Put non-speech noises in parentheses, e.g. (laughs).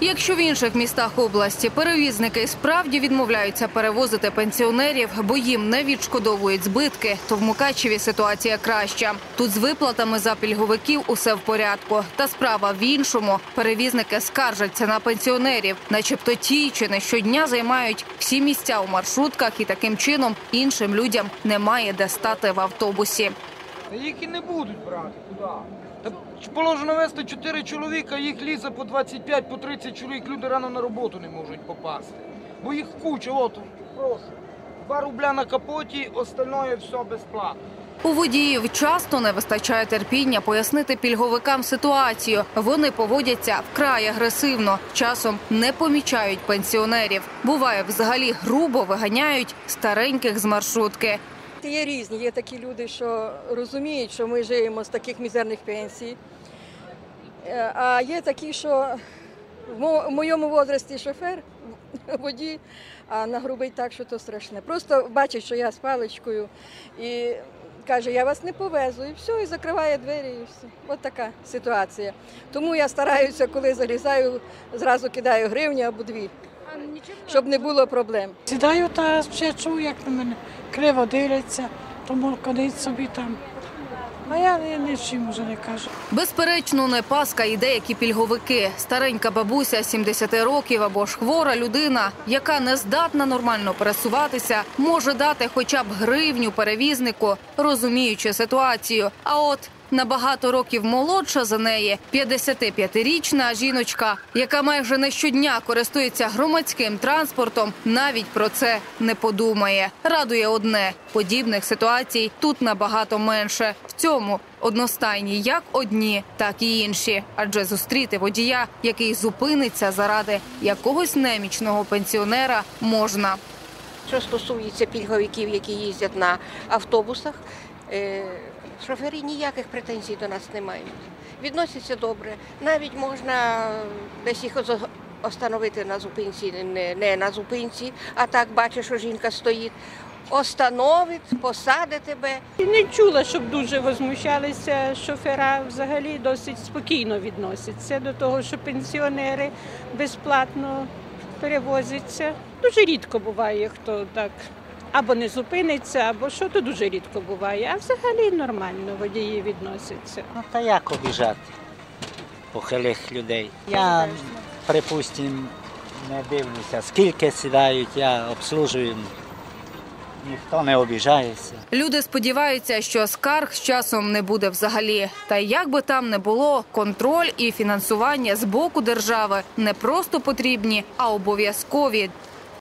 Якщо в інших містах області перевізники справді відмовляються перевозити пенсіонерів, бо їм не відшкодовують збитки, то в Мукачеві ситуація краща. Тут з виплатами за пільговиків усе в порядку. Та справа в іншому. Перевізники скаржаться на пенсіонерів, начебто ті, чи не щодня займають всі місця у маршрутках, і таким чином іншим людям немає де стати в автобусі. Та їх і не будуть брати. Куди? Положено вести 4 чоловіка, їх лізе по 25, по 30 чоловік. Люди рано на роботу не можуть попасти. Бо їх куча, от, прошу. 2 рубля на капоті, остальное все безплатно. У водіїв часто не вистачає терпіння пояснити пільговикам ситуацію. Вони поводяться вкрай агресивно, часом не помічають пенсіонерів. Буває, взагалі грубо виганяють стареньких з маршрутки. Є різні. Є такі люди, що розуміють, що ми живемо з таких мізерних пенсій. Е, А є такі, що в моєму возрасті шофер, (laughs) водій, а нагрубить так, що то страшне. Просто бачить, що я з паличкою і каже, я вас не повезу, і все, і закриває двері, і все. От така ситуація. Тому я стараюся, коли залізаю, зразу кидаю гривню або дві, щоб не було проблем. Сідаю та ще чую, як на мене криво дивляться, тому ходить собі там. А я ні- нічим вже не кажу. Безперечно, не паска і деякі пільговики. Старенька бабуся 70 років або ж хвора людина, яка не здатна нормально пересуватися, може дати хоча б гривню перевізнику, розуміючи ситуацію. А от на багато років молодша за неї 55-річна жіночка, яка майже не щодня користується громадським транспортом, навіть про це не подумає. Радує одне подібних ситуацій тут набагато менше. В цьому одностайні як одні, так і інші. Адже зустріти водія, який зупиниться заради якогось немічного пенсіонера, можна. Що стосується пільговиків, які їздять на автобусах, е, шофери ніяких претензій до нас не мають. Відносяться добре. Навіть можна десь їх остановити на зупинці, не, не на зупинці, а так бачиш, що жінка стоїть. Остановить, посаде тебе. Не чула, щоб дуже возмущалися шофера. Взагалі досить спокійно відносяться до того, що пенсіонери безплатно перевозяться. Дуже рідко буває, хто так або не зупиниться, або що то дуже рідко буває. А взагалі нормально водії відносяться. Ну та як обіжати похилих людей? Я, припустим, не дивлюся, скільки сідають, я обслужую, ніхто не обіжається. Люди сподіваються, що скарг з часом не буде взагалі. Та як би там не було, контроль і фінансування з боку держави не просто потрібні, а обов'язкові.